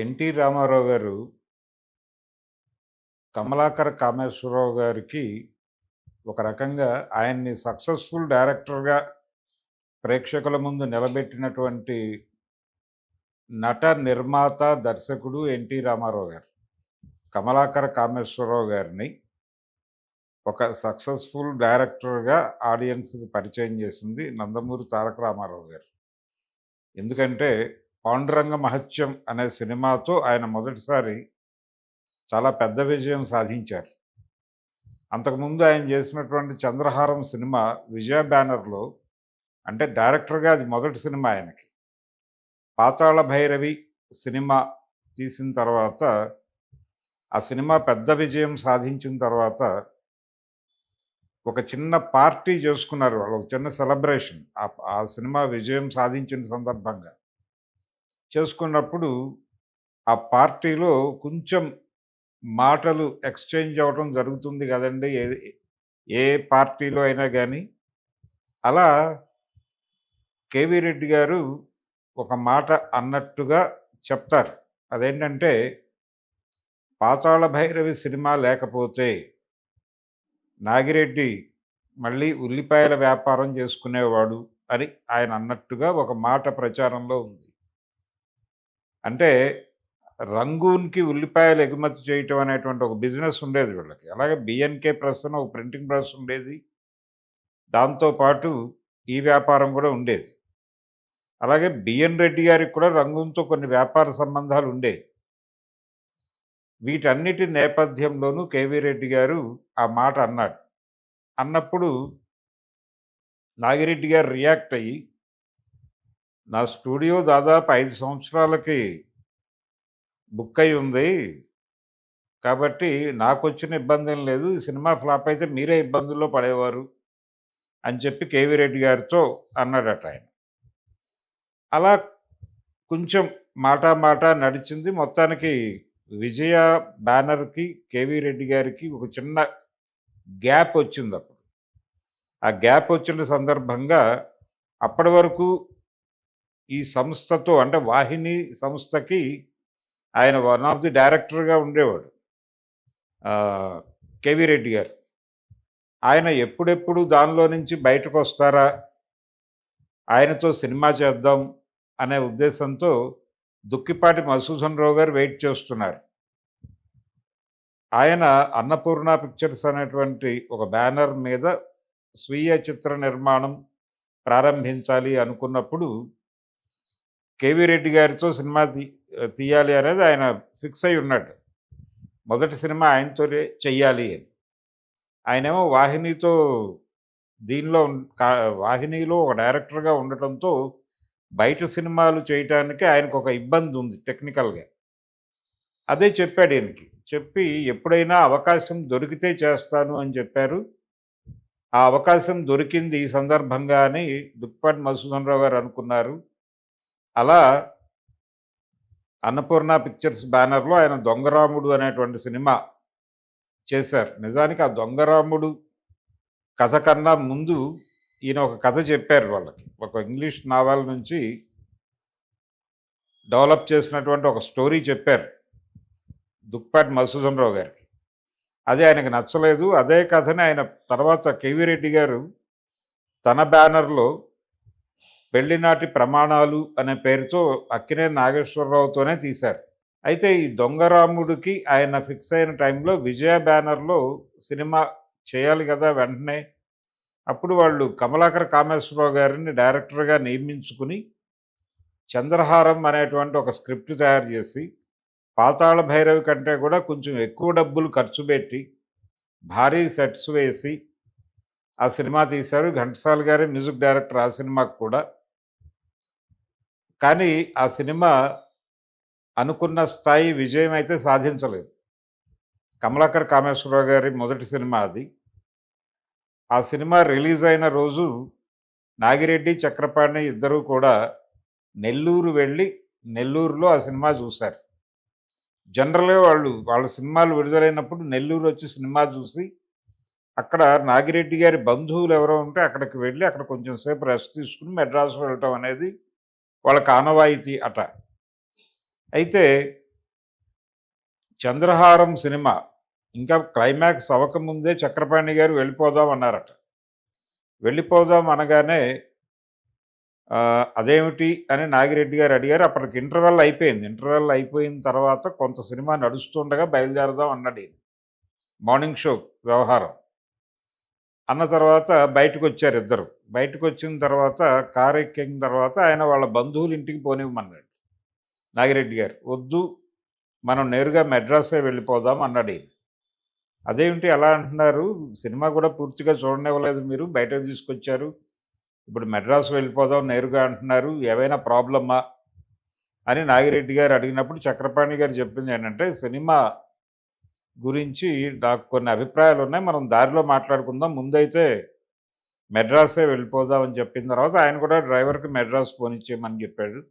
NT Ramarao గారు కమలాకర కామేశ్వరరావు గారికి ఒక రకంగా ఆయన్ని సక్సెస్ఫుల్ డైరెక్టర్గా ప్రేక్షకుల ముందు నిలబెట్టినటువంటి నట నిర్మాత దర్శకుడు ఎన్టీ రామారావు గారు. కమలాకర కామేశ్వరరావు గారిని ఒక సక్సెస్ఫుల్ డైరెక్టర్గా ఆడియన్స్కి పరిచయం చేసింది నందమూరి తారక రామారావు గారు. ఎందుకంటే పాండురంగ మహత్యం అనే సినిమాతో ఆయన మొదటిసారి చాలా పెద్ద విజయం సాధించారు. అంతకుముందు ఆయన చేసినటువంటి చంద్రహారం సినిమా విజయ బ్యానర్లో అంటే డైరెక్టర్గా అది మొదటి సినిమా ఆయనకి. పాతాళ భైరవి సినిమా తీసిన తర్వాత ఆ సినిమా పెద్ద విజయం సాధించిన తర్వాత ఒక చిన్న పార్టీ చేసుకున్నారు వాళ్ళు ఒక చిన్న సెలబ్రేషన్. ఆ సినిమా విజయం సాధించిన సందర్భంగా. చేసుకున్నప్పుడు ఆ పార్టీలో కొంచెం మాటలు ఎక్స్చేంజ్ అవ్వటం జరుగుతుంది కదండి. ఏ ఏ పార్టీలో అయినా కానీ అలా కేవీ రెడ్డి గారు ఒక మాట అన్నట్టుగా చెప్తారు. అదేంటంటే పాతాళ భైరవి సినిమా లేకపోతే నాగిరెడ్డి మళ్ళీ ఉల్లిపాయల వ్యాపారం చేసుకునేవాడు అని ఆయన అన్నట్టుగా ఒక మాట ప్రచారంలో ఉంది. అంటే రంగూన్కి ఉల్లిపాయలు ఎగుమతి చేయటం అనేటువంటి ఒక బిజినెస్ ఉండేది వీళ్ళకి. అలాగే బిఎన్కే ప్రెస్ అని ఒక ప్రింటింగ్ ప్రెస్ ఉండేది. దాంతోపాటు ఈ వ్యాపారం కూడా ఉండేది. అలాగే బిఎన్ రెడ్డి గారికి కూడా రంగూన్తో కొన్ని వ్యాపార సంబంధాలు ఉండేవి వీటన్నిటి నేపథ్యంలోనూ కేవీ రెడ్డి గారు ఆ మాట అన్నాడు. అన్నప్పుడు నాగిరెడ్డి గారు రియాక్ట్ అయ్యి నా స్టూడియో దాదాపు ఐదు సంవత్సరాలకి బుక్ అయి ఉంది. కాబట్టి నాకు వచ్చిన ఇబ్బంది ఏం లేదు సినిమా ఫ్లాప్ అయితే మీరే ఇబ్బందుల్లో పడేవారు అని చెప్పి కేవీ రెడ్డి గారితో అన్నాడట ఆయన. అలా కొంచెం మాట మాట నడిచింది. మొత్తానికి విజయ బ్యానర్కి కేవీ రెడ్డి గారికి ఒక చిన్న గ్యాప్ వచ్చింది అప్పుడు. ఆ గ్యాప్ వచ్చిన సందర్భంగా అప్పటి వరకు ఈ సంస్థతో అంటే వాహిని సంస్థకి ఆయన వన్ ఆఫ్ ది డైరెక్టర్గా ఉండేవాడు. కేవీ రెడ్డి గారు. ఆయన ఎప్పుడెప్పుడు దానిలో నుంచి బయటకు వస్తారా? ఆయనతో సినిమా చేద్దాం అనే ఉద్దేశంతో దుక్కిపాటి మధుసూదన్ రావు గారు వెయిట్ చేస్తున్నారు. ఆయన అన్నపూర్ణ పిక్చర్స్ అనేటువంటి ఒక బ్యానర్ మీద స్వీయ చిత్ర నిర్మాణం ప్రారంభించాలి అనుకున్నప్పుడు కేవీ రెడ్డి గారితో సినిమా తీయాలి అనేది ఆయన ఫిక్స్ అయి ఉన్నాడు మొదటి సినిమా ఆయనతోనే చెయ్యాలి అని. ఆయనేమో వాహినితో దీనిలో వాహినిలో ఒక డైరెక్టర్గా ఉండటంతో బయట సినిమాలు చేయటానికి ఆయనకు ఒక ఇబ్బంది ఉంది టెక్నికల్గా. అదే చెప్పాడు ఈయనకి. చెప్పి ఎప్పుడైనా అవకాశం దొరికితే చేస్తాను అని చెప్పారు. ఆ అవకాశం దొరికింది ఈ సందర్భంగా అని దుప్పటి మధుసూదన్ రావు గారు అనుకున్నారు. అలా అన్నపూర్ణ పిక్చర్స్ బ్యానర్లో ఆయన దొంగరాముడు అనేటువంటి సినిమా చేశారు. నిజానికి ఆ దొంగరాముడు కథ కన్నా ముందు ఈయన ఒక కథ చెప్పారు వాళ్ళకి. ఒక ఇంగ్లీష్ నావల్ నుంచి డెవలప్ చేసినటువంటి ఒక స్టోరీ చెప్పారు దుక్పాటి మధుసూదన్ రావు గారికి. అదే ఆయనకు నచ్చలేదు. అదే కథని ఆయన తర్వాత కేవీ రెడ్డి గారు తన బ్యానర్లో పెళ్ళినాటి ప్రమాణాలు అనే పేరుతో అక్కినే నాగేశ్వరరావుతోనే తీశారు. అయితే ఈ దొంగరాముడికి ఆయన ఫిక్స్ అయిన టైంలో విజయ బ్యానర్లో సినిమా చేయాలి కదా వెంటనే. అప్పుడు వాళ్ళు కమలాకర్ కామేశ్వరరావు గారిని డైరెక్టర్గా నియమించుకుని చంద్రహారం అనేటువంటి ఒక స్క్రిప్ట్ తయారు చేసి పాతాళ భైరవి కంటే కూడా కొంచెం ఎక్కువ డబ్బులు ఖర్చు పెట్టి భారీ సెట్స్ వేసి ఆ సినిమా తీశారు. ఘంటసాల గారి మ్యూజిక్ డైరెక్టర్ ఆ సినిమాకు కూడా. కానీ ఆ సినిమా అనుకున్న స్థాయి విజయం అయితే సాధించలేదు. కమలాకర్ కామేశ్వరరావు గారి మొదటి సినిమా అది. ఆ సినిమా రిలీజ్ అయిన రోజు నాగిరెడ్డి చక్రపాణి ఇద్దరూ కూడా నెల్లూరు వెళ్ళి నెల్లూరులో ఆ సినిమా చూశారు. జనరల్గా వాళ్ళు వాళ్ళ సినిమాలు విడుదలైనప్పుడు నెల్లూరు వచ్చి సినిమా చూసి అక్కడ నాగిరెడ్డి గారి బంధువులు ఎవరో ఉంటే అక్కడికి వెళ్ళి అక్కడ కొంచెం సేపు రెస్ట్ తీసుకుని మెడ్రాస్ వెళ్ళటం అనేది వాళ్ళకి ఆనవాయితీ అట. అయితే చంద్రహారం సినిమా ఇంకా క్లైమాక్స్ అవ్వకముందే చక్రపాణి గారు వెళ్ళిపోదాం అన్నారట వెళ్ళిపోదాం అనగానే అదేమిటి అని నాగిరెడ్డి గారు అడిగారు. అప్పటికి ఇంటర్వెల్ అయిపోయింది. ఇంటర్వెల్ అయిపోయిన తర్వాత కొంత సినిమా నడుస్తుండగా బయలుదేరదాం అన్నాడు మార్నింగ్ షో వ్యవహారం. అన్న తర్వాత బయటకు వచ్చారు ఇద్దరు. బయటకు వచ్చిన తర్వాత కారు ఎక్కిన తర్వాత ఆయన వాళ్ళ బంధువుల ఇంటికి పోనివ్వమన్నాడు. నాగిరెడ్డి గారు వద్దు మనం నేరుగా మెడ్రాసే వెళ్ళిపోదాం అన్నాడు ఈయన. అదేమిటి అలా అంటున్నారు? సినిమా కూడా పూర్తిగా చూడనివ్వలేదు మీరు బయటకు తీసుకొచ్చారు. ఇప్పుడు మెడ్రాస్ వెళ్ళిపోదాం నేరుగా అంటున్నారు ఏవైనా ప్రాబ్లమా? అని నాగిరెడ్డి గారు అడిగినప్పుడు చక్రపాణి గారు చెప్పింది ఏంటంటే సినిమా గురించి నాకు కొన్ని అభిప్రాయాలు ఉన్నాయి మనం దారిలో మాట్లాడుకుందాం. ముందైతే మెడ్రాసే వెళ్ళిపోదామని చెప్పిన తర్వాత ఆయన కూడా డ్రైవర్కి మెడ్రాస్ పోనిచ్చేయమని చెప్పాడు.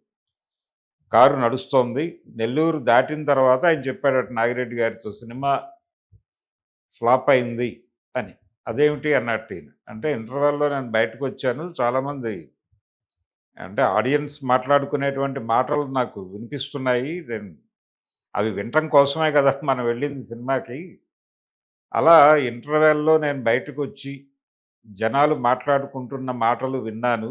కారు నడుస్తోంది. నెల్లూరు దాటిన తర్వాత ఆయన చెప్పాడట నాగిరెడ్డి గారితో సినిమా ఫ్లాప్ అయింది అని. అదేమిటి? అన్నట్టు అంటే ఇంటర్వెల్లో నేను బయటకు వచ్చాను. చాలామంది అంటే ఆడియన్స్ మాట్లాడుకునేటువంటి మాటలు నాకు వినిపిస్తున్నాయి. నేను అవి వినటం కోసమే కదా మనం వెళ్ళింది సినిమాకి. అలా ఇంటర్వెల్లో నేను బయటకు వచ్చి జనాలు మాట్లాడుకుంటున్న మాటలు విన్నాను.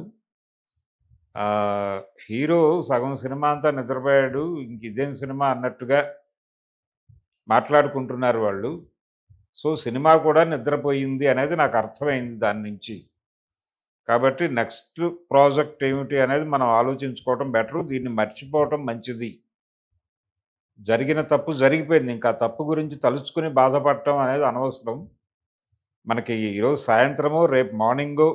హీరో సగం సినిమా అంతా నిద్రపోయాడు ఇంక ఇదేం సినిమా అన్నట్టుగా మాట్లాడుకుంటున్నారు వాళ్ళు. సో సినిమా కూడా నిద్రపోయింది అనేది నాకు అర్థమైంది దాని నుంచి. కాబట్టి నెక్స్ట్ ప్రాజెక్ట్ ఏమిటి అనేది మనం ఆలోచించుకోవటం బెటరు దీన్ని మర్చిపోవటం మంచిది. జరిగిన తప్పు జరిగిపోయింది ఇంకా తప్పు గురించి తలుచుకుని బాధపడటం అనేది అనవసరం. మనకి ఈరోజు సాయంత్రము రేపు మార్నింగు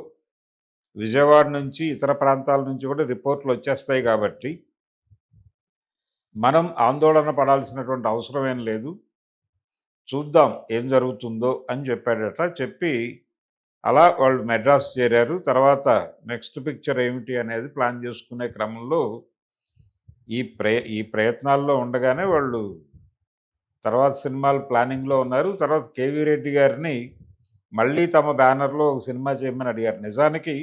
విజయవాడ నుంచి ఇతర ప్రాంతాల నుంచి కూడా రిపోర్ట్లు వచ్చేస్తాయి కాబట్టి మనం ఆందోళన పడాల్సినటువంటి అవసరం ఏం లేదు. చూద్దాం ఏం జరుగుతుందో అని చెప్పాడట. చెప్పి అలా వాళ్ళు మెడ్రాస్ చేరారు. తర్వాత నెక్స్ట్ పిక్చర్ ఏమిటి అనేది ప్లాన్ చేసుకునే క్రమంలో ఈ ప్రయ ఈ ప్రయత్నాల్లో ఉండగానే వాళ్ళు తర్వాత సినిమాలు ప్లానింగ్లో ఉన్నారు. తర్వాత కేవీ రెడ్డి గారిని మళ్ళీ తమ బ్యానర్లో ఒక సినిమా చేయమని అడిగారు. నిజానికి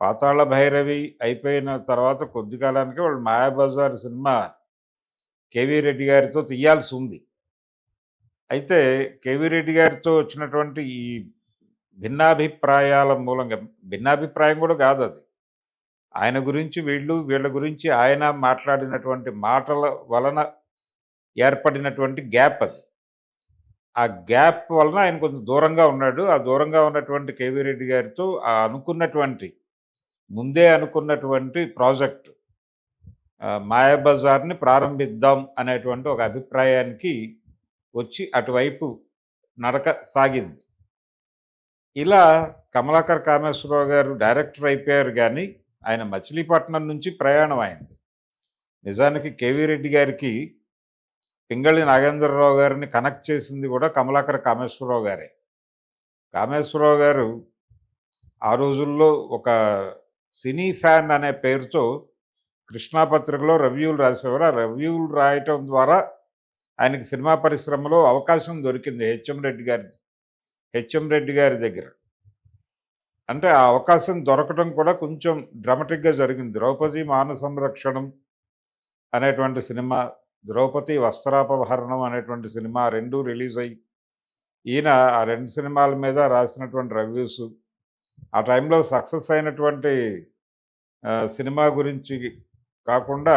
పాతాళ భైరవి అయిపోయిన తర్వాత కొద్ది కాలానికి వాళ్ళు మాయాబజార్ సినిమా కేవీ రెడ్డి గారితో తీయాల్సి ఉంది. అయితే కేవీ రెడ్డి గారితో వచ్చినటువంటి ఈ భిన్నాభిప్రాయాల మూలంగా భిన్నాభిప్రాయం కూడా కాదు అది. ఆయన గురించి వీళ్ళు వీళ్ళ గురించి ఆయన మాట్లాడినటువంటి మాటల వలన ఏర్పడినటువంటి గ్యాప్ అది. ఆ గ్యాప్ వలన ఆయన కొంచెం దూరంగా ఉన్నాడు. ఆ దూరంగా ఉన్నటువంటి కేవీ రెడ్డి గారితో ఆ అనుకున్నటువంటి ముందే అనుకున్నటువంటి ప్రాజెక్ట్ మాయాబజార్ని ప్రారంభిద్దాం అనేటువంటి ఒక అభిప్రాయానికి వచ్చి అటువైపు నడక సాగింది. ఇలా కమలాకర్ కామేశ్వరరావు గారు డైరెక్టర్ అయిపోయారు కానీ ఆయన మచిలీపట్నం నుంచి ప్రయాణం అయింది. నిజానికి కేవీ రెడ్డి గారికి పింగళి నాగేంద్రరావు గారిని కనెక్ట్ చేసింది కూడా కమలాకర కామేశ్వరరావు గారే. కామేశ్వరరావు గారు ఆ రోజుల్లో ఒక సినీ ఫ్యాన్ అనే పేరుతో కృష్ణా పత్రికలో రివ్యూలు రాసేవారు. ఆ రివ్యూలు రాయటం ద్వారా ఆయనకి సినిమా పరిశ్రమలో అవకాశం దొరికింది హెచ్ఎం రెడ్డి గారి హెచ్ఎం రెడ్డి గారి దగ్గర. అంటే ఆ అవకాశం దొరకడం కూడా కొంచెం డ్రామటిక్గా జరిగింది. ద్రౌపది మాన సంరక్షణం అనేటువంటి సినిమా ద్రౌపది వస్త్రాపహరణం అనేటువంటి సినిమా రెండు రిలీజ్ అయ్యి ఈయన ఆ రెండు సినిమాల మీద రాసినటువంటి రివ్యూస్ ఆ టైంలో సక్సెస్ అయినటువంటి సినిమా గురించి కాకుండా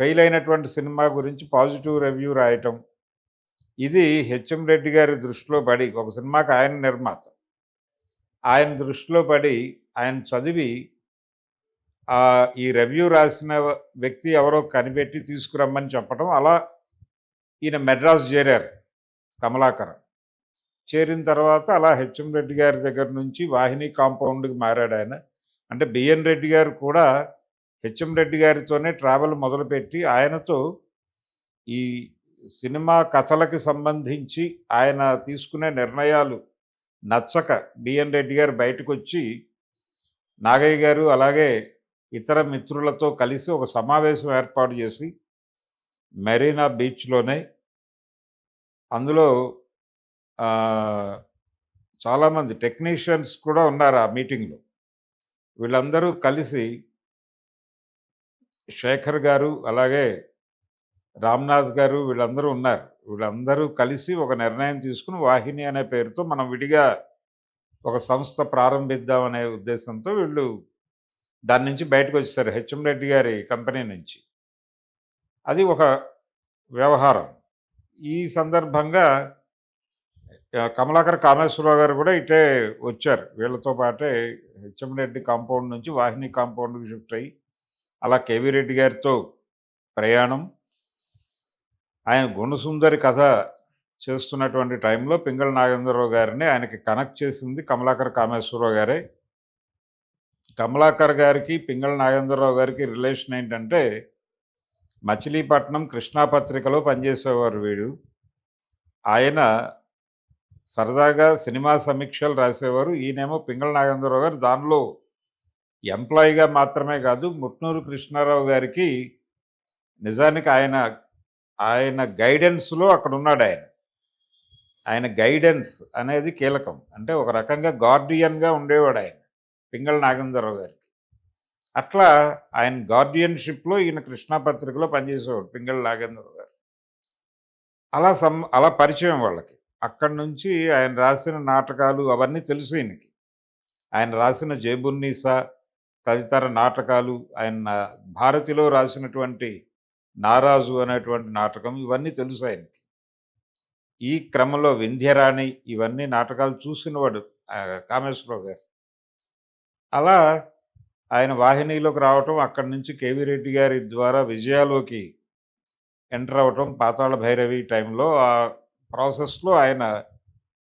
ఫెయిల్ అయినటువంటి సినిమా గురించి పాజిటివ్ రివ్యూ రాయటం. ఇది హెచ్ఎం రెడ్డి గారి దృష్టిలో పడి ఒక సినిమాకి ఆయన నిర్మాత. ఆయన దృష్టిలో పడి ఆయన చదివి ఈ రివ్యూ రాసిన వ్యక్తి ఎవరో కనిపెట్టి తీసుకురమ్మని చెప్పడం అలా ఈయన మెడ్రాస్ చేరారు కమలాకర్. చేరిన తర్వాత అలా హెచ్ఎం రెడ్డి గారి దగ్గర నుంచి వాహిని కాంపౌండ్కి మారాడు ఆయన. అంటే బిఎన్ రెడ్డి గారు కూడా హెచ్ఎం రెడ్డి గారితోనే ట్రావెల్ మొదలుపెట్టి ఆయనతో ఈ సినిమా కథలకి సంబంధించి ఆయన తీసుకునే నిర్ణయాలు నచ్చక బిఎన్ రెడ్డి గారు బయటకు వచ్చి నాగయ్య గారు అలాగే ఇతర మిత్రులతో కలిసి ఒక సమావేశం ఏర్పాటు చేసి మెరీనా బీచ్లోనే అందులో చాలామంది టెక్నీషియన్స్ కూడా ఉన్నారు ఆ మీటింగ్లో. వీళ్ళందరూ కలిసి శేఖర్ గారు అలాగే రామ్నాథ్ గారు వీళ్ళందరూ ఉన్నారు. వీళ్ళందరూ కలిసి ఒక నిర్ణయం తీసుకుని వాహిని అనే పేరుతో మనం విడిగా ఒక సంస్థ ప్రారంభిద్దాం అనే ఉద్దేశంతో వీళ్ళు దాని నుంచి బయటకు వచ్చేసారు హెచ్ఎం రెడ్డి గారి కంపెనీ నుంచి. అది ఒక వ్యవహారం. ఈ సందర్భంగా కమలాకర్ కామేశ్వరరావు గారు కూడా ఇటే వచ్చారు. వీళ్ళతో పాటే హెచ్ఎం రెడ్డి కాంపౌండ్ నుంచి వాహిని కాంపౌండ్కి షిఫ్ట్ అయ్యి అలా కేవీ రెడ్డి గారితో ప్రయాణం. ఆయన గుణసుందరి కథ చేస్తున్నటువంటి టైంలో పింగళ నాగేంద్రరావు గారిని ఆయనకి కనెక్ట్ చేసింది కమలాకర్ కామేశ్వరరావు గారే. కమలాకర్ గారికి పింగళ నాగేంద్రరావు గారికి రిలేషన్ ఏంటంటే మచిలీపట్నం కృష్ణా పత్రికలో పనిచేసేవారు వీడు. ఆయన సరదాగా సినిమా సమీక్షలు రాసేవారు. ఈయనేమో పింగళ నాగేంద్రరావు గారు. దానిలో ఎంప్లాయీగా మాత్రమే కాదు ముట్నూరు కృష్ణారావు గారికి నిజానికి ఆయన ఆయన గైడెన్స్లో అక్కడ ఉన్నాడు ఆయన. ఆయన గైడెన్స్ అనేది కీలకం. అంటే ఒక రకంగా గార్డియన్గా ఉండేవాడు ఆయన. పింగళ నాగేంద్రరావు గారికి. అట్లా ఆయన గార్డియన్షిప్లో ఈయన కృష్ణా పత్రికలో పనిచేసేవాడు పింగళ నాగేంద్రరావు గారు. అలా సం అలా పరిచయం వాళ్ళకి. అక్కడి నుంచి ఆయన రాసిన నాటకాలు అవన్నీ తెలుసు ఈయనకి. ఆయన రాసిన జేబున్నీసా తదితర నాటకాలు ఆయన భారతిలో రాసినటువంటి నారాజు అనేటువంటి నాటకం ఇవన్నీ తెలుసు ఆయనకి. ఈ క్రమంలో వింధ్యరాణి ఇవన్నీ నాటకాలు చూసినవాడు కామేశ్వరరావు గారు. అలా ఆయన వాహినిలోకి రావటం అక్కడి నుంచి కేవీ రెడ్డి గారి ద్వారా విజయాలోకి ఎంటర్ అవ్వటం పాతాళ భైరవి టైంలో ఆ ప్రాసెస్లో ఆయన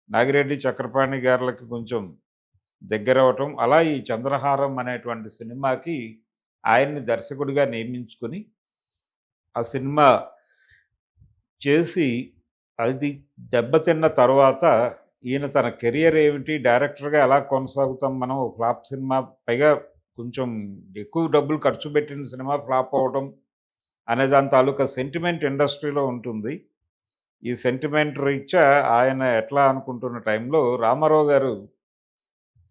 నాగిరెడ్డి చక్రపాణి గారులకి కొంచెం దగ్గర అవటం అలా ఈ చంద్రహారం అనేటువంటి సినిమాకి ఆయన్ని దర్శకుడిగా నియమించుకొని ఆ సినిమా చేసి అది దెబ్బతిన్న తర్వాత ఈయన తన కెరియర్ ఏమిటి? డైరెక్టర్గా ఎలా కొనసాగుతాం మనం? ఫ్లాప్ సినిమా పైగా కొంచెం ఎక్కువ డబ్బులు ఖర్చు పెట్టిన సినిమా ఫ్లాప్ అవ్వటం అనే దాని తాలూకా సెంటిమెంట్ ఇండస్ట్రీలో ఉంటుంది. ఈ సెంటిమెంట్ రీత్యా ఆయన ఎట్లా అనుకుంటున్న టైంలో రామారావు గారు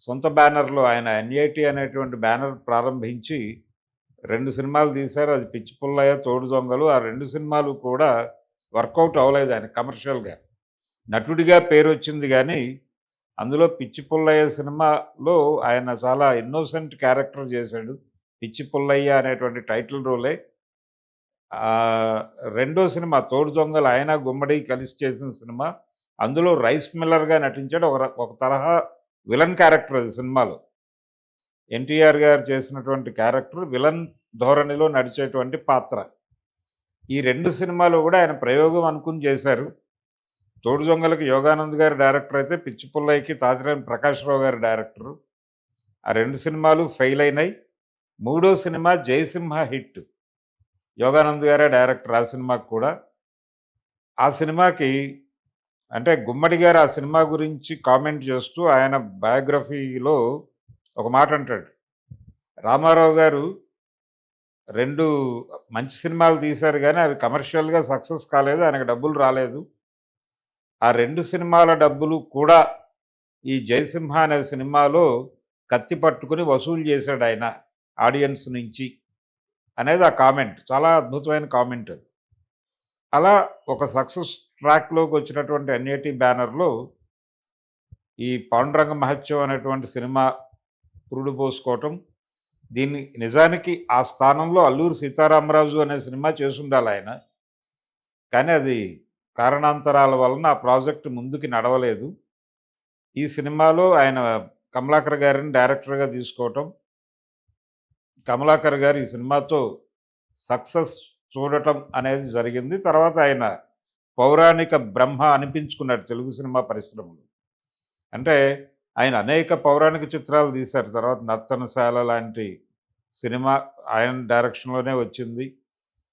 సొంత బ్యానర్లో ఆయన ఎన్ఐటి అనేటువంటి బ్యానర్ ప్రారంభించి రెండు సినిమాలు తీశారు. అది పిచ్చి పుల్లయ్య తోడు దొంగలు. ఆ రెండు సినిమాలు కూడా వర్కౌట్ అవ్వలేదు ఆయన కమర్షియల్గా. నటుడిగా పేరు వచ్చింది కానీ అందులో పిచ్చి పుల్లయ్య సినిమాలో ఆయన చాలా ఇన్నోసెంట్ క్యారెక్టర్ చేశాడు. పిచ్చి పుల్లయ్య అనేటువంటి టైటిల్ రోలే. రెండో సినిమా తోడు దొంగలు ఆయన గుమ్మడి కలిసి చేసిన సినిమా. అందులో రైస్ మిల్లర్గా నటించాడు. ఒక ఒక తరహా విలన్ క్యారెక్టర్ అది సినిమాలో. ఎన్టీఆర్ గారు చేసినటువంటి క్యారెక్టర్ విలన్ ధోరణిలో నడిచేటువంటి పాత్ర. ఈ రెండు సినిమాలు కూడా ఆయన ప్రయోగం అనుకుని చేశారు. తోడు దొంగలకు యోగానంద్ గారి డైరెక్టర్ అయితే పిచ్చి పుల్లయ్యకి ప్రకాష్ ప్రకాశ్రావు గారి డైరెక్టరు. ఆ రెండు సినిమాలు ఫెయిల్ అయినాయి. మూడో సినిమా జయసింహ హిట్. యోగానంద్ గారే డైరెక్టర్ ఆ సినిమాకి కూడా. ఆ సినిమాకి అంటే గుమ్మడి గారు ఆ సినిమా గురించి కామెంట్ చేస్తూ ఆయన బయోగ్రఫీలో ఒక మాట అంటాడు. రామారావు గారు రెండు మంచి సినిమాలు తీశారు కానీ అవి కమర్షియల్గా సక్సెస్ కాలేదు ఆయనకు డబ్బులు రాలేదు. ఆ రెండు సినిమాల డబ్బులు కూడా ఈ జయసింహ అనే సినిమాలో కత్తి పట్టుకుని వసూలు చేశాడు ఆయన ఆడియన్స్ నుంచి అనేది ఆ కామెంట్. చాలా అద్భుతమైన కామెంట్ అలా ఒక సక్సెస్ ట్రాక్లోకి వచ్చినటువంటి ఎన్ఏటి బ్యానర్లో ఈ పాండురంగ మహత్యం అనేటువంటి సినిమా పురుడు పోసుకోవటం దీన్ని నిజానికి ఆ స్థానంలో అల్లూరు సీతారామరాజు అనే సినిమా చేసుండాలి ఆయన. కానీ అది కారణాంతరాల వలన ఆ ప్రాజెక్ట్ ముందుకి నడవలేదు. ఈ సినిమాలో ఆయన కమలాకర్ గారిని డైరెక్టర్గా తీసుకోవటం కమలాకర్ గారు ఈ సినిమాతో సక్సెస్ చూడటం అనేది జరిగింది. తర్వాత ఆయన పౌరాణిక బ్రహ్మ అనిపించుకున్నాడు తెలుగు సినిమా పరిశ్రమలో. అంటే ఆయన అనేక పౌరాణిక చిత్రాలు తీశారు. తర్వాత నర్తనశాల లాంటి సినిమా ఆయన డైరెక్షన్లోనే వచ్చింది.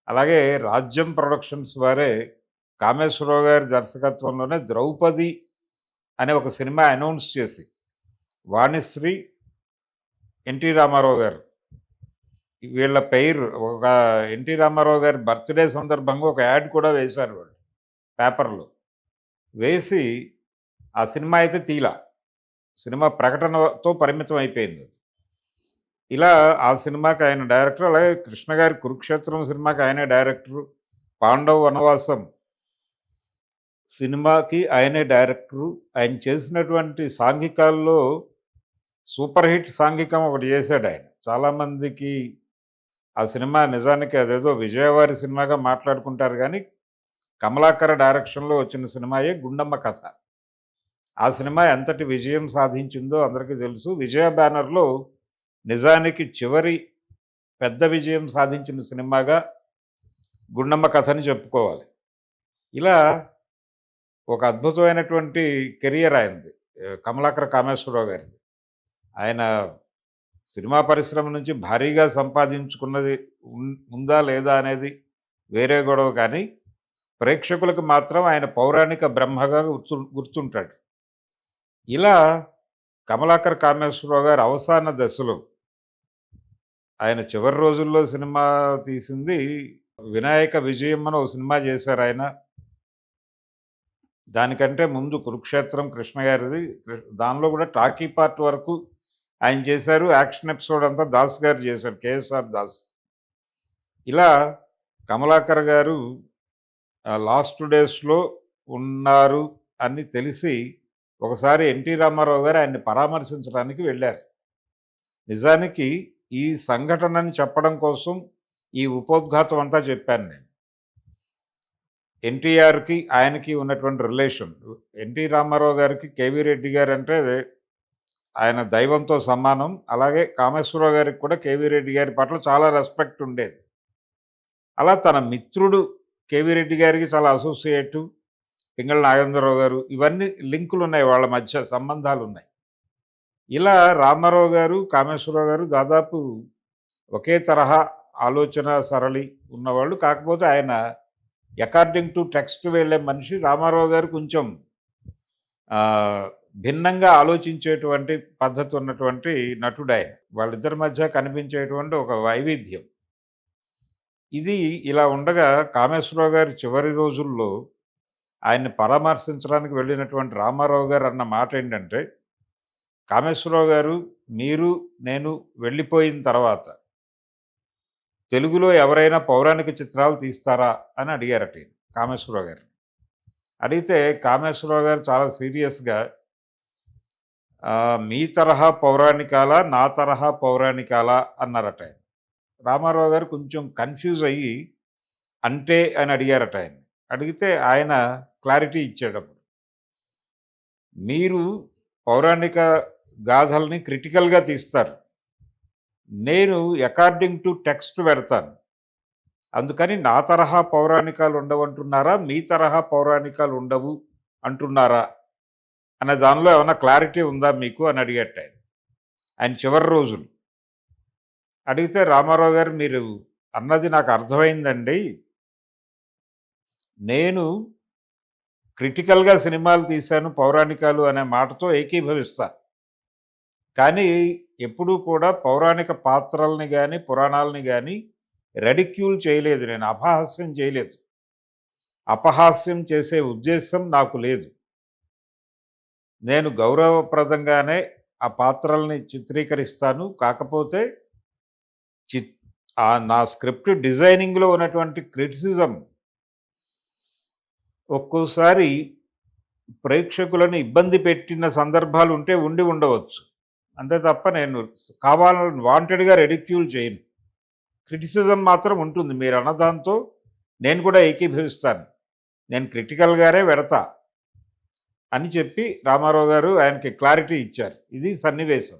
అలాగే రాజ్యం ప్రొడక్షన్స్ వారే కామేశ్వరరావు గారి దర్శకత్వంలోనే ద్రౌపది అనే ఒక సినిమా అనౌన్స్ చేసి వాణిశ్రీ ఎన్టీ రామారావు గారు. వీళ్ళ పేరు ఒక ఎన్టీ రామారావు గారి బర్త్డే సందర్భంగా ఒక యాడ్ కూడా వేశారు వాళ్ళు పేపర్లో. వేసి ఆ సినిమా అయితే తీలా. సినిమా ప్రకటనతో పరిమితం అయిపోయింది ఇలా ఆ సినిమాకి ఆయన డైరెక్టర్ అలాగే కృష్ణ గారి కురుక్షేత్రం సినిమాకి ఆయనే డైరెక్టరు. పాండవ వనవాసం సినిమాకి ఆయనే డైరెక్టరు. ఆయన చేసినటువంటి సాంఘికాల్లో సూపర్ హిట్ సాంఘికం ఒకటి చేశాడు ఆయన. చాలామందికి ఆ సినిమా నిజానికి అదేదో విజయవారి సినిమాగా మాట్లాడుకుంటారు కానీ కమలాకర డైరెక్షన్లో వచ్చిన సినిమాయే గుండమ్మ కథ. ఆ సినిమా ఎంతటి విజయం సాధించిందో అందరికీ తెలుసు. విజయ బ్యానర్లో నిజానికి చివరి పెద్ద విజయం సాధించిన సినిమాగా గుండమ్మ కథని చెప్పుకోవాలి. ఇలా ఒక అద్భుతమైనటువంటి కెరియర్ ఆయనది. కమలాకర కామేశ్వరరావు గారిది. ఆయన సినిమా పరిశ్రమ నుంచి భారీగా సంపాదించుకున్నది ఉందా లేదా అనేది వేరే గొడవ కానీ ప్రేక్షకులకు మాత్రం ఆయన పౌరాణిక బ్రహ్మగా గుర్తు గుర్తుంటాడు. ఇలా కమలాకర్ కామేశ్వరరావు గారు అవసాన దశలో ఆయన చివరి రోజుల్లో సినిమా తీసింది వినాయక విజయం అని ఒక సినిమా చేశారు ఆయన. దానికంటే ముందు కురుక్షేత్రం కృష్ణ గారిది. దానిలో కూడా టాకీ పార్ట్ వరకు ఆయన చేశారు. యాక్షన్ ఎపిసోడ్ అంతా దాస్ గారు చేశారు కేఎస్ఆర్ దాస్. ఇలా కమలాకర్ గారు లాస్ట్ డేస్లో ఉన్నారు అని తెలిసి ఒకసారి ఎన్టీ రామారావు గారు ఆయన్ని పరామర్శించడానికి వెళ్ళారు. నిజానికి ఈ సంఘటనని చెప్పడం కోసం ఈ ఉపోద్ఘాతం అంతా చెప్పాను నేను. ఎన్టీఆర్కి ఆయనకి ఉన్నటువంటి రిలేషన్. ఎన్టీ రామారావు గారికి కేవీ రెడ్డి గారు అంటే ఆయన దైవంతో సమానం. అలాగే కామేశ్వరరావు గారికి కూడా కేవీ రెడ్డి గారి పట్ల చాలా రెస్పెక్ట్ ఉండేది. అలా తన మిత్రుడు కేవీ రెడ్డి గారికి చాలా అసోసియేటు పింగళ నాగేంద్రరావు గారు ఇవన్నీ లింకులు ఉన్నాయి వాళ్ళ మధ్య సంబంధాలు ఉన్నాయి. ఇలా రామారావు గారు కామేశ్వరరావు గారు దాదాపు ఒకే తరహా ఆలోచన సరళి ఉన్నవాళ్ళు. కాకపోతే ఆయన అకార్డింగ్ టు టెక్స్ట్ వెళ్ళే మనిషి రామారావు గారు కొంచెం భిన్నంగా ఆలోచించేటువంటి పద్ధతి ఉన్నటువంటి నటుడు. వాళ్ళిద్దరి మధ్య కనిపించేటువంటి ఒక వైవిధ్యం. ఇది ఇలా ఉండగా కామేశ్వరరావు గారి చివరి రోజుల్లో ఆయన్ని పరామర్శించడానికి వెళ్ళినటువంటి రామారావు గారు అన్న మాట ఏంటంటే కామేశ్వరరావు గారు మీరు నేను వెళ్ళిపోయిన తర్వాత తెలుగులో ఎవరైనా పౌరాణిక చిత్రాలు తీస్తారా అని అడిగారట కామేశ్వరరావు గారు అడిగితే కామేశ్వరరావు గారు చాలా సీరియస్గా మీ తరహా పౌరాణికాల నా తరహా పౌరాణికాల అన్నారట ఆయన. రామారావు గారు కొంచెం కన్ఫ్యూజ్ అయ్యి అంటే అని అడిగారట ఆయన. అడిగితే ఆయన క్లారిటీ ఇచ్చేటప్పుడు మీరు పౌరాణిక గాథల్ని క్రిటికల్గా తీస్తారు. నేను అకార్డింగ్ టు టెక్స్ట్ పెడతాను. అందుకని నా తరహా పౌరాణికాలు ఉండవంటున్నారా? మీ తరహా పౌరాణికాలు ఉండవు అంటున్నారా? అనే దానిలో ఏమైనా క్లారిటీ ఉందా మీకు? అని అడిగట్ట ఆయన. ఆయన చివరి రోజులు. అడిగితే రామారావు గారు మీరు అన్నది నాకు అర్థమైందండి. నేను క్రిటికల్గా సినిమాలు తీశాను పౌరాణికాలు అనే మాటతో ఏకీభవిస్తా. కానీ ఎప్పుడూ కూడా పౌరాణిక పాత్రల్ని కానీ పురాణాలని కానీ రెడిక్యూల్ చేయలేదు నేను అపహాస్యం చేయలేదు. అపహాస్యం చేసే ఉద్దేశం నాకు లేదు. నేను గౌరవప్రదంగానే ఆ పాత్రల్ని చిత్రీకరిస్తాను. కాకపోతే చి ఆ నా స్క్రిప్ట్ డిజైనింగ్లో ఉన్నటువంటి క్రిటిసిజం ఒక్కోసారి ప్రేక్షకులను ఇబ్బంది పెట్టిన సందర్భాలు ఉంటే ఉండి ఉండవచ్చు. అంతే తప్ప నేను కావాలని వాంటెడ్గా రెడిక్యూల్ చేయను. క్రిటిసిజం మాత్రం ఉంటుంది. మీరు అన్నదాంతో నేను కూడా ఏకీభవిస్తాను. నేను క్రిటికల్గానే పెడతా అని చెప్పి రామారావు గారు ఆయనకి క్లారిటీ ఇచ్చారు. ఇది సన్నివేశం.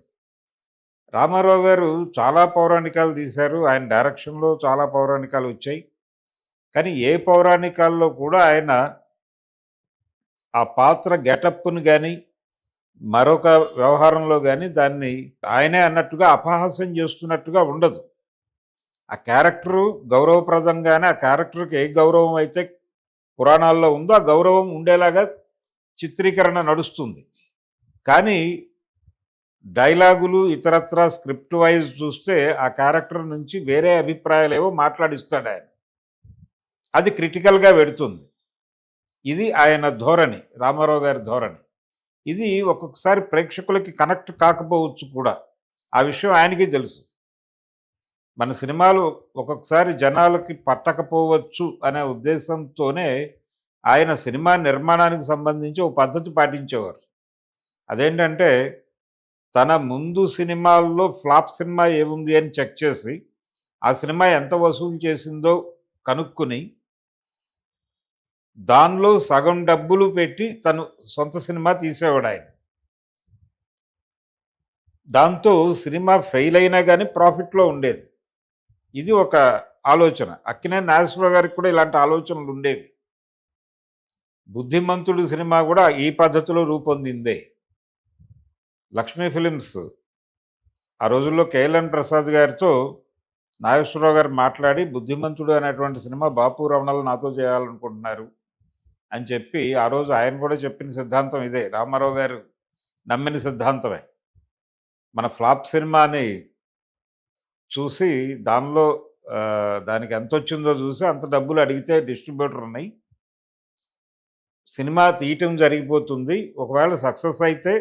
రామారావు గారు చాలా పౌరాణికాలు తీశారు. ఆయన డైరెక్షన్లో చాలా పౌరాణికాలు వచ్చాయి. కానీ ఏ పౌరాణికాల్లో కూడా ఆయన ఆ పాత్ర గెటప్ను కానీ మరొక వ్యవహారంలో కానీ దాన్ని ఆయనే అన్నట్టుగా అపహాస్యం చేస్తున్నట్టుగా ఉండదు. ఆ క్యారెక్టరు గౌరవప్రదంగానే ఆ క్యారెక్టర్కి ఏ గౌరవం అయితే పురాణాల్లో ఉందో ఆ గౌరవం ఉండేలాగా చిత్రీకరణ నడుస్తుంది. కానీ డైలాగులు ఇతరత్ర స్క్రిప్ట్ వైజ్ చూస్తే ఆ క్యారెక్టర్ నుంచి వేరే అభిప్రాయాలు ఏవో మాట్లాడిస్తాడు ఆయన. అది క్రిటికల్గా పెడుతుంది. ఇది ఆయన ధోరణి రామారావు గారి ధోరణి. ఇది ఒక్కొక్కసారి ప్రేక్షకులకి కనెక్ట్ కాకపోవచ్చు కూడా. ఆ విషయం ఆయనకే తెలుసు. మన సినిమాలు ఒక్కొక్కసారి జనాలకి పట్టకపోవచ్చు అనే ఉద్దేశంతోనే ఆయన సినిమా నిర్మాణానికి సంబంధించి ఒక పద్ధతి పాటించేవారు. అదేంటంటే తన ముందు సినిమాల్లో ఫ్లాప్ సినిమా ఏముంది అని చెక్ చేసి ఆ సినిమా ఎంత వసూలు చేసిందో కనుక్కుని దానిలో సగం డబ్బులు పెట్టి తను సొంత సినిమా తీసేవాడు ఆయన. దాంతో సినిమా ఫెయిల్ అయినా కానీ ప్రాఫిట్లో ఉండేది. ఇది ఒక ఆలోచన. అక్కినే నాగేశ్వరరావు గారికి కూడా ఇలాంటి ఆలోచనలు ఉండేవి. బుద్ధిమంతుడు సినిమా కూడా ఈ పద్ధతిలో రూపొందిందే. లక్ష్మీ ఫిలిమ్స్. ఆ రోజుల్లో కేఎల్ఎన్ ప్రసాద్ గారితో నాగేశ్వరరావు గారు మాట్లాడి బుద్ధిమంతుడు అనేటువంటి సినిమా బాపు రమణలు నాతో చేయాలనుకుంటున్నారు. అని చెప్పి ఆ రోజు ఆయన కూడా చెప్పిన సిద్ధాంతం ఇదే. రామారావు గారు నమ్మిన సిద్ధాంతమే. మన ఫ్లాప్ సినిమాని చూసి దానిలో దానికి ఎంత వచ్చిందో చూసి అంత డబ్బులు అడిగితే డిస్ట్రిబ్యూటర్ ఉన్నాయి. సినిమా తీయటం జరిగిపోతుంది. ఒకవేళ సక్సెస్ అయితే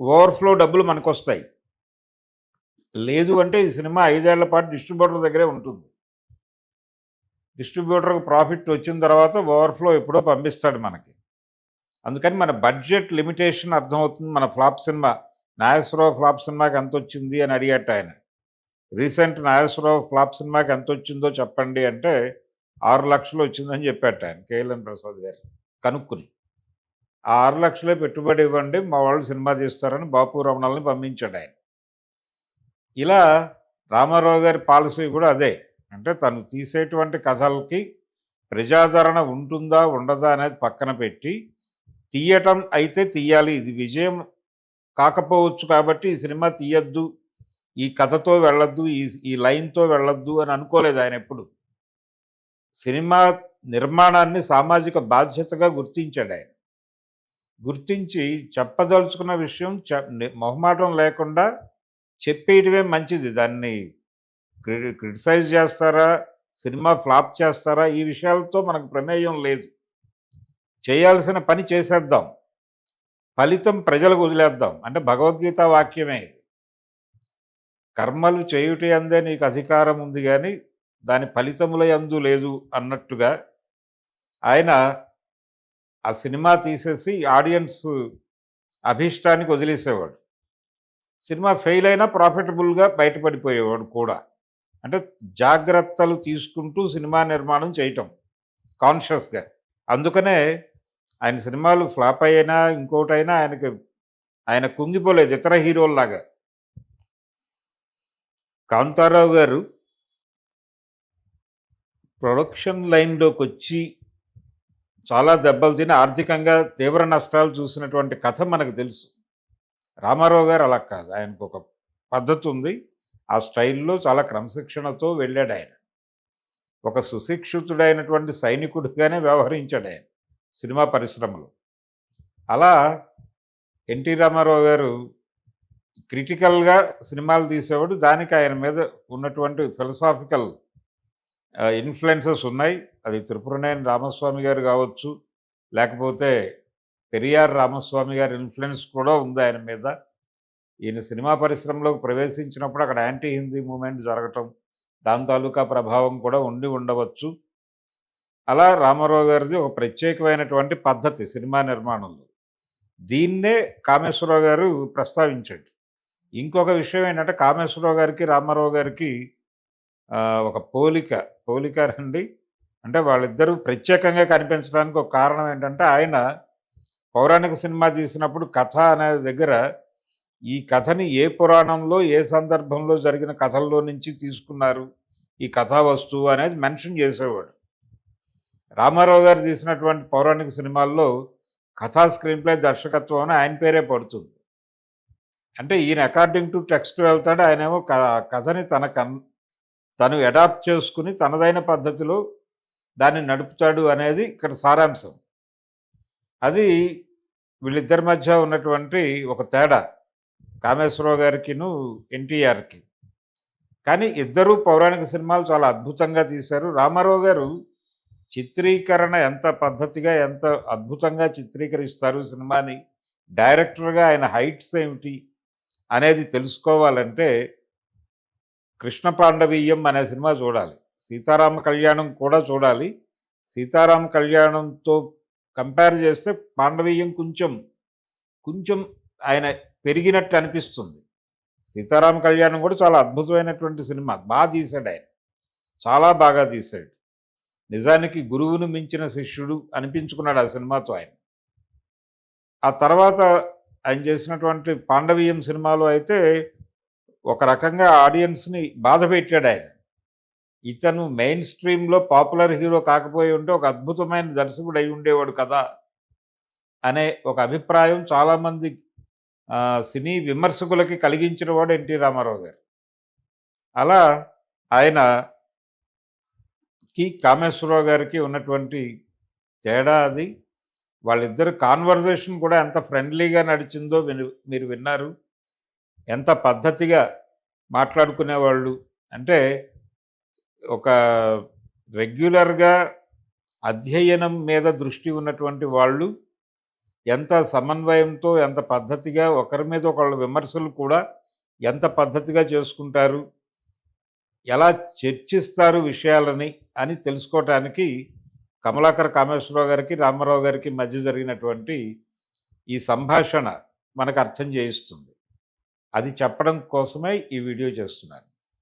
ఓవర్ఫ్లో డబ్బులు మనకు వస్తాయి లేదు అంటే ఈ సినిమా ఐదేళ్ళ పాటు డిస్ట్రిబ్యూటర్ దగ్గరే ఉంటుంది. డిస్ట్రిబ్యూటర్కి ప్రాఫిట్ వచ్చిన తర్వాత ఓవర్ఫ్లో ఎప్పుడో పంపిస్తాడు మనకి. అందుకని మన బడ్జెట్ లిమిటేషన్ అర్థమవుతుంది. మన ఫ్లాప్ సినిమా నాగేశ్వరరావు ఫ్లాప్ సినిమాకి ఎంత వచ్చింది అని అడిగట ఆయన. రీసెంట్ నాగేశ్వరరావు ఫ్లాప్ సినిమాకి ఎంత వచ్చిందో చెప్పండి అంటే ఆరు లక్షలు వచ్చిందని చెప్పాట ఆయన కేఎల్ఎన్ ప్రసాద్ గారు కనుక్కుని. ఆ ఆరు లక్షలే పెట్టుబడి ఇవ్వండి మా వాళ్ళు సినిమా తీస్తారని బాపు రమణాలని పంపించాడు ఆయన. ఇలా రామారావు గారి పాలసీ కూడా అదే. అంటే తను తీసేటువంటి కథలకి ప్రజాదరణ ఉంటుందా ఉండదా అనేది పక్కన పెట్టి తీయటం అయితే తీయాలి. ఇది విజయం కాకపోవచ్చు కాబట్టి ఈ సినిమా తీయద్దు ఈ కథతో వెళ్ళొద్దు ఈ ఈ లైన్తో వెళ్ళొద్దు అని అనుకోలేదు ఆయన ఎప్పుడు. సినిమా నిర్మాణాన్ని సామాజిక బాధ్యతగా గుర్తించాడు ఆయన. గుర్తించి చెప్పదలుచుకున్న విషయం చె- మొహమాటం లేకుండా చెప్పేయడమే మంచిది. దాన్ని క్రిటిసైజ్ చేస్తారా? సినిమా ఫ్లాప్ చేస్తారా? ఈ విషయాలతో మనకు ప్రమేయం లేదు. చేయాల్సిన పని చేసేద్దాం. ఫలితం ప్రజలకు వదిలేద్దాం. అంటే భగవద్గీత వాక్యమే ఇది. కర్మలు చేయుట అందే నీకు అధికారం ఉంది కానీ దాని ఫలితముల అందు లేదు అన్నట్టుగా ఆయన ఆ సినిమా తీసేసి ఆడియన్స్ అభీష్టానికి వదిలేసేవాడు. సినిమా ఫెయిల్ అయినా ప్రాఫిటబుల్గా బయటపడిపోయేవాడు కూడా. అంటే జాగ్రత్తలు తీసుకుంటూ సినిమా నిర్మాణం చేయటం కాన్షియస్గా అందుకనే ఆయన సినిమాలు ఫ్లాప్ అయినా ఇంకోటైనా ఆయనకి ఆయన కుంగిపోలేదు ఇతర హీరోల్లాగా. కాంతారావు గారు ప్రొడక్షన్ లైన్లోకి వచ్చి చాలా దెబ్బలు తిని ఆర్థికంగా తీవ్ర నష్టాలు చూసినటువంటి కథ మనకు తెలుసు. రామారావు గారు అలా కాదు. ఆయనకు ఒక పద్ధతి ఉంది ఆ స్టైల్లో చాలా క్రమశిక్షణతో వెళ్ళాడు ఆయన ఒక సుశిక్షితుడైనటువంటి సైనికుడిగానే వ్యవహరించాడు ఆయన సినిమా పరిశ్రమలో. అలా ఎన్టీ రామారావు గారు క్రిటికల్గా సినిమాలు తీసేవాడు. దానికి ఆయన మీద ఉన్నటువంటి ఫిలసాఫికల్ ఇన్ఫ్లుయెన్సెస్ ఉన్నాయి. అది త్రిపురనేని రామస్వామి గారు కావచ్చు లేకపోతే పెరియార్ రామస్వామి గారి ఇన్ఫ్లుయెన్స్ కూడా ఉంది ఆయన మీద. ఈయన సినిమా పరిశ్రమలోకి ప్రవేశించినప్పుడు అక్కడ యాంటీ హిందీ మూమెంట్ జరగటం దాని తాలూకా ప్రభావం కూడా ఉండి ఉండవచ్చు. అలా రామారావు గారిది ఒక ప్రత్యేకమైనటువంటి పద్ధతి సినిమా నిర్మాణంలో. దీన్నే కామేశ్వరరావు గారు ప్రస్తావించండి. ఇంకొక విషయం ఏంటంటే కామేశ్వరరావు గారికి రామారావు గారికి ఒక పోలిక పోలిక రండి. అంటే వాళ్ళిద్దరూ ప్రత్యేకంగా కనిపించడానికి ఒక కారణం ఏంటంటే ఆయన పౌరాణిక సినిమా తీసినప్పుడు కథ అనే దగ్గర ఈ కథని ఏ పురాణంలో ఏ సందర్భంలో జరిగిన కథల్లో నుంచి తీసుకున్నారు? ఈ కథా వస్తువు అనేది మెన్షన్ చేసేవాడు. రామారావు గారు తీసినటువంటి పౌరాణిక సినిమాల్లో కథా స్క్రీన్ ప్లే దర్శకత్వం అని ఆయన పేరే పడుతుంది. అంటే ఈయన అకార్డింగ్ టు టెక్స్ట్ వెళ్తాడు ఆయనేమో కథని తన కన్ తను అడాప్ట్ చేసుకుని తనదైన పద్ధతిలో దాన్ని నడుపుతాడు అనేది ఇక్కడ సారాంశం. అది వీళ్ళిద్దరి మధ్య ఉన్నటువంటి ఒక తేడా. కామేశ్వరరావు గారికిను ఎన్టీఆర్కి. కానీ ఇద్దరూ పౌరాణిక సినిమాలు చాలా అద్భుతంగా తీశారు. రామారావు గారు చిత్రీకరణ ఎంత పద్ధతిగా ఎంత అద్భుతంగా చిత్రీకరిస్తారు సినిమాని డైరెక్టర్గా ఆయన హైట్స్ ఏమిటి అనేది తెలుసుకోవాలంటే కృష్ణ పాండవీయం అనే సినిమా చూడాలి. సీతారామ కళ్యాణం కూడా చూడాలి. సీతారామ కళ్యాణంతో కంపేర్ చేస్తే పాండవీయం కొంచెం కొంచెం ఆయన పెరిగినట్టు అనిపిస్తుంది. సీతారామ కళ్యాణం కూడా చాలా అద్భుతమైనటువంటి సినిమా. బాగా తీశాడు ఆయన. చాలా బాగా తీశాడు. నిజానికి గురువును మించిన శిష్యుడు అనిపించుకున్నాడు ఆ సినిమాతో ఆయన. ఆ తర్వాత ఆయన చేసినటువంటి పాండవీయం సినిమాలో అయితే ఒక రకంగా ఆడియన్స్ని బాధ పెట్టాడు ఆయన. ఇతను మెయిన్ స్ట్రీమ్లో పాపులర్ హీరో కాకపోయి ఉంటే ఒక అద్భుతమైన దర్శకుడు అయి ఉండేవాడు కదా అనే ఒక అభిప్రాయం చాలామంది సినీ విమర్శకులకి కలిగించిన వాడు ఎన్టీ రామారావు గారు. అలా ఆయన కి కామేశ్వరరావు గారికి ఉన్నటువంటి తేడా అది. వాళ్ళిద్దరు కాన్వర్జేషన్ కూడా ఎంత ఫ్రెండ్లీగా నడిచిందో మీరు మీరు విన్నారు. ఎంత పద్ధతిగా మాట్లాడుకునేవాళ్ళు. అంటే ఒక రెగ్యులర్గా అధ్యయనం మీద దృష్టి ఉన్నటువంటి వాళ్ళు ఎంత సమన్వయంతో ఎంత పద్ధతిగా ఒకరి మీద ఒకళ్ళ విమర్శలు కూడా ఎంత పద్ధతిగా చేసుకుంటారు ఎలా చర్చిస్తారు విషయాలని అని తెలుసుకోవటానికి కమలాకర్ కామేశ్వరరావు గారికి రామారావు గారికి మధ్య జరిగినటువంటి ఈ సంభాషణ మనకు అర్థం చేయిస్తుంది. అది చెప్పడం కోసమే ఈ వీడియో చేస్తున్నాను.